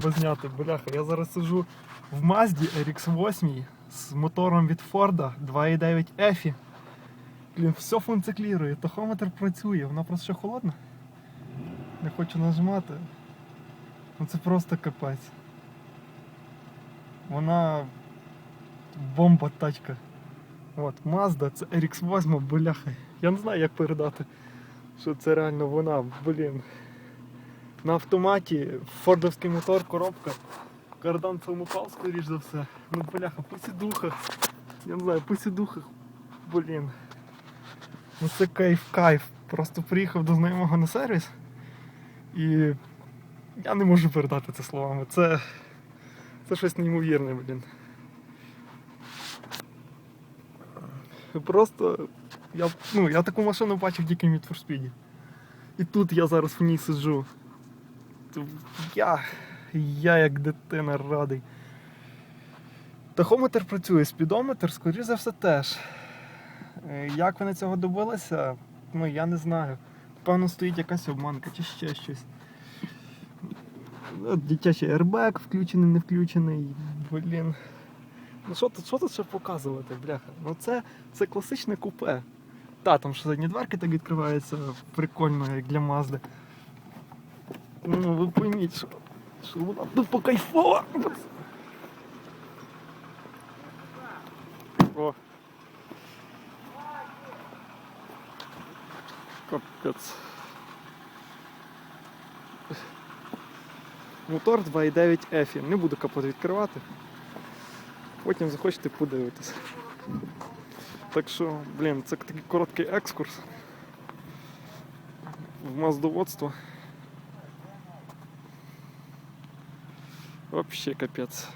треба зняти. Бляха, я зараз сиджу в Мазді RX8 з мотором від Форда 2.9 EFI. Блін, все функціклірує, тахометр працює, вона просто ще холодна. Не хочу нажимати. Ну це просто капець. Вона бомба тачка. От, Mazda, це RX8, бляха. Я не знаю, як передати, що це реально вона, блін. На автоматі, фордовський мотор, коробка. Кардан упав, скоріш за все. Ну, бляха, по сідухах. Я не знаю, по сідухах. Блін. Ну це кайф-кайф. Просто приїхав до знайомого на сервіс. І я не можу передати це словами. Це, це щось неймовірне, блін. Просто я, ну, я таку машину бачив тільки в Speed. І тут я зараз в ній сиджу. Я, я як дитина радий. Тахометр працює, спідометр, скоріш за все, теж. Е, Як вони цього добилися, ну я не знаю. Певно, стоїть якась обманка чи ще щось. Дитячий airbag включений, не включений. Блін. Ну що тут, що тут ще показувати, бляха? Ну це, це класичне купе. Та, там ще задні дверки так відкриваються, прикольно, як для Мазди. Ну, ви пойміть, що, що вона тупо кайфова. О. Капець. Мотор 2.9 EFI. Не буду капот відкривати. Потім захочете подивитися. Так що, блін, це такий короткий екскурс в маздоводство. Вообще капець.